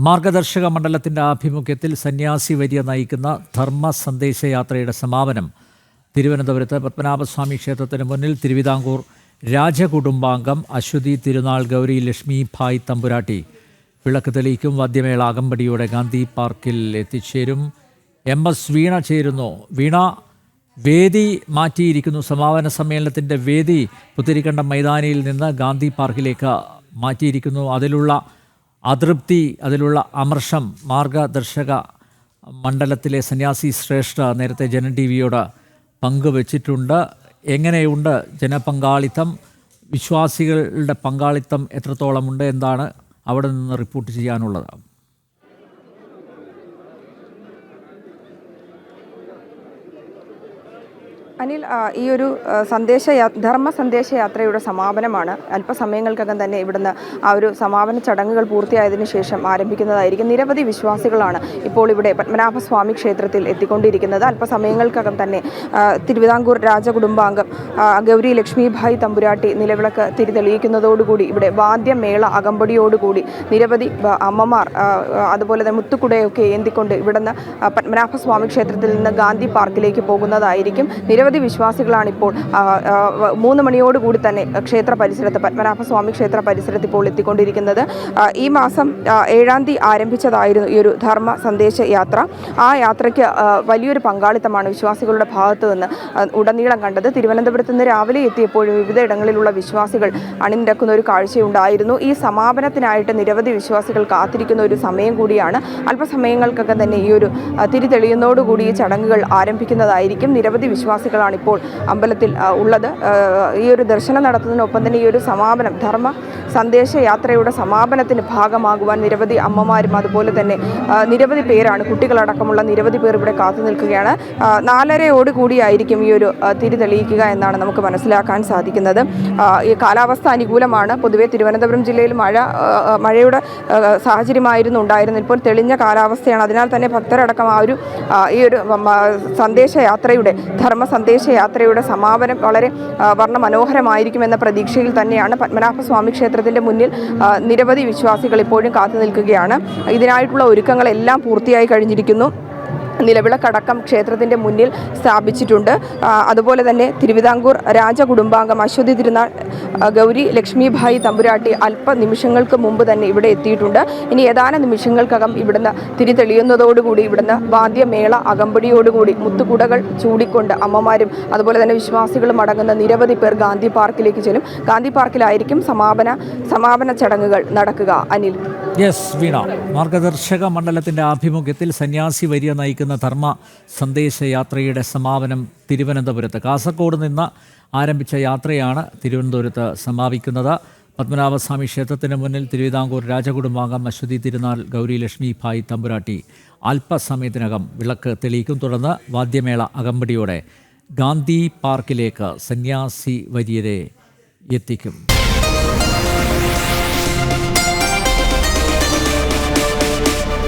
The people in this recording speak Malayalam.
മാർഗദർശക മണ്ഡലത്തിന്റെ ആഭിമുഖ്യത്തിൽ സന്യാസി വരിയ നയിക്കുന്ന ധർമ്മ സന്ദേശയാത്രയുടെ സമാപനം. തിരുവനന്തപുരത്ത് പത്മനാഭസ്വാമി ക്ഷേത്രത്തിന് മുന്നിൽ തിരുവിതാംകൂർ രാജകുടുംബാംഗം അശ്വതി തിരുനാൾ ഗൗരി ലക്ഷ്മി ഭായ് തമ്പുരാട്ടി. വിളക്ക് തെളിയിക്കും വാദ്യമേള അകമ്പടിയോടെ ഗാന്ധി പാർക്കിൽ എത്തിച്ചേരും. എം എസ് വീണ ചേരുന്നു. വീണ വേദി മാറ്റിയിരിക്കുന്നു. സമാപന സമ്മേളനത്തിന്റെ വേദി പുത്തിരിക്കണ്ടം മൈതാനിയിൽ നിന്ന് ഗാന്ധി പാർക്കിലേക്ക് മാറ്റിയിരിക്കുന്നു. അതിലുള്ള അതൃപ്തി അതിലുള്ള അമർഷം മാർഗദർശക മണ്ഡലത്തിലെ സന്യാസി ശ്രേഷ്ഠ നേരത്തെ ജനൻ ടി വിയോട് പങ്കുവച്ചിട്ടുണ്ട്. എങ്ങനെയുണ്ട് ജനപങ്കാളിത്തം? വിശ്വാസികളുടെ പങ്കാളിത്തം എത്രത്തോളമുണ്ട്? എന്താണ് അവിടെ നിന്ന് റിപ്പോർട്ട് ചെയ്യാനുള്ളത്? അനിൽ ഈ ഒരു സന്ദേശ ധർമ്മ സന്ദേശയാത്രയുടെ സമാപനമാണ്. അല്പസമയങ്ങൾക്കകം തന്നെ ഇവിടുന്ന് ആ ഒരു സമാപന ചടങ്ങുകൾ പൂർത്തിയായതിനു ശേഷം ആരംഭിക്കുന്നതായിരിക്കും നിരവധി വിശ്വാസികളാണ് ഇപ്പോൾ ഇവിടെ പത്മനാഭസ്വാമി ക്ഷേത്രത്തിൽ എത്തിക്കൊണ്ടിരിക്കുന്നത്. അല്പസമയങ്ങൾക്കകം തന്നെ തിരുവിതാംകൂർ രാജകുടുംബാംഗം ഗൗരി ലക്ഷ്മിഭായ് തമ്പുരാട്ടി നിലവിളക്ക് തിരിതെളിയിക്കുന്നതോടുകൂടി ഇവിടെ വാദ്യമേള അകമ്പടിയോടുകൂടി നിരവധി അമ്മമാർ അതുപോലെ തന്നെ മുത്തുക്കുടയൊക്കെ ഏന്തിക്കൊണ്ട് ഇവിടുന്ന് പത്മനാഭസ്വാമി ക്ഷേത്രത്തിൽ നിന്ന് ഗാന്ധി പാർക്കിലേക്ക് പോകുന്നതായിരിക്കും നിരവധി വിശ്വാസികളാണ് ഇപ്പോൾ മൂന്ന് മണിയോടുകൂടി തന്നെ ക്ഷേത്ര പരിസരത്ത് പത്മനാഭസ്വാമി ക്ഷേത്ര പരിസരത്ത് ഇപ്പോൾ എത്തിക്കൊണ്ടിരിക്കുന്നത്. ഈ മാസം ഏഴാം തീയതി ആരംഭിച്ചതായിരുന്നു ഈ ഒരു ധർമ്മ സന്ദേശ യാത്ര. ആ യാത്രയ്ക്ക് വലിയൊരു പങ്കാളിത്തമാണ് വിശ്വാസികളുടെ ഭാഗത്ത് നിന്ന് ഉടനീളം കണ്ടത്. തിരുവനന്തപുരത്ത് നിന്ന് രാവിലെ എത്തിയപ്പോഴും വിവിധ ഇടങ്ങളിലുള്ള വിശ്വാസികൾ അണിനിരക്കുന്ന ഒരു കാഴ്ചയുണ്ടായിരുന്നു. ഈ സമാപനത്തിനായിട്ട് നിരവധി വിശ്വാസികൾ കാത്തിരിക്കുന്ന ഒരു സമയം കൂടിയാണ്. അല്പസമയങ്ങൾക്കൊക്കെ തന്നെ ഈ ഒരു തിരിതെളിയുന്നതോടുകൂടി തിരി തെളിയുന്നതോടുകൂടി ഈ ചടങ്ങുകൾ ആരംഭിക്കുന്നതായിരിക്കും. നിരവധി വിശ്വാസികളാണ് ഇപ്പോൾ അമ്പലത്തിൽ ഉള്ളത്. ഈ ഒരു ദർശനം നടത്തുന്നതിനൊപ്പം തന്നെ ഈ ഒരു സമാപനം ധർമ്മ സന്ദേശ യാത്രയുടെ സമാപനത്തിന് ഭാഗമാകുവാൻ നിരവധി അമ്മമാരും അതുപോലെ തന്നെ നിരവധി പേരാണ് കുട്ടികളടക്കമുള്ള നിരവധി പേർ ഇവിടെ കാത്തു നിൽക്കുകയാണ്. നാലരയോട് കൂടിയായിരിക്കും ഈ ഒരു തിരിതെളിയിക്കുക തിരി തെളിയിക്കുക എന്നാണ് നമുക്ക് മനസ്സിലാക്കാൻ സാധിക്കുന്നത്. ഈ കാലാവസ്ഥ അനുകൂലമാണ്. പൊതുവെ തിരുവനന്തപുരം ജില്ലയിൽ മഴ മഴയുടെ സാഹചര്യമായിരുന്നു ഉണ്ടായിരുന്നത്. ഇപ്പോൾ തെളിഞ്ഞ കാലാവസ്ഥയാണ്. അതിനാൽ തന്നെ ഭക്തരടക്കം ആ ഒരു ഈ ഒരു സന്ദേശയാത്രയുടെ സന്ദേശ യാത്രയുടെ ധർമ്മ സന്ദേശ യാത്രയുടെ സമാപനം വളരെ വർണ വർണമനോഹരമായിരിക്കുമെന്ന പ്രതീക്ഷയിൽ തന്നെയാണ് പത്മനാഭസ്വാമി ക്ഷേത്രത്തിന്റെ മുന്നിൽ നിരവധി വിശ്വാസികൾ ഇപ്പോഴും കാത്തു നിൽക്കുകയാണ്. ഇതിനായിട്ടുള്ള ഒരുക്കങ്ങളെല്ലാം പൂർത്തിയായി കഴിഞ്ഞിരിക്കുന്നു. നിലവിളക്കടക്കം ക്ഷേത്രത്തിന്റെ മുന്നിൽ സ്ഥാപിച്ചിട്ടുണ്ട്. അതുപോലെ തന്നെ തിരുവിതാംകൂർ രാജകുടുംബാംഗം അശ്വതി തിരുനാൾ ഗൗരി ലക്ഷ്മിഭായി തമ്പുരാട്ടി അല്പ നിമിഷങ്ങൾക്ക് മുമ്പ് തന്നെ ഇവിടെ എത്തിയിട്ടുണ്ട്. ഇനി ഏതാനും നിമിഷങ്ങൾക്കകം ഇവിടുന്ന് തിരി തെളിയുന്നതോടുകൂടി ഇവിടുന്ന് വാദ്യമേള അകമ്പടിയോടുകൂടി മുത്തുകുടകൾ ചൂടിക്കൊണ്ട് അമ്മമാരും അതുപോലെ തന്നെ വിശ്വാസികളും അടങ്ങുന്ന നിരവധി പേർ ഗാന്ധി പാർക്കിലേക്ക് ചെല്ലും. ഗാന്ധി പാർക്കിലായിരിക്കും സമാപന സമാപന ചടങ്ങുകൾ നടക്കുക. അനിൽ. യെസ് വീണ. മാർഗദർശക മണ്ഡലത്തിന്റെ ആഭിമുഖ്യത്തിൽ സന്യാസി വരിയ നയിക്കുന്ന ധർമ്മ സന്ദേശയാത്രയുടെ സമാപനം തിരുവനന്തപുരത്ത്. കാസർഗോഡ് നിന്ന് ആരംഭിച്ച യാത്രയാണ് തിരുവനന്തപുരത്ത് സമാപിക്കുന്നത്. പത്മനാഭസ്വാമി ക്ഷേത്രത്തിന് മുന്നിൽ തിരുവിതാംകൂർ രാജകുടുംബാംഗം അശ്വതി തിരുനാൾ ഗൗരി ലക്ഷ്മി ഭായ് തമ്പുരാട്ടി. അല്പസമയത്തിനകം വിളക്ക് തെളിയിക്കും. തുടർന്ന് വാദ്യമേള അകമ്പടിയോടെ ഗാന്ധി പാർക്കിലേക്ക് സന്യാസി വര്യരെ എത്തിക്കും.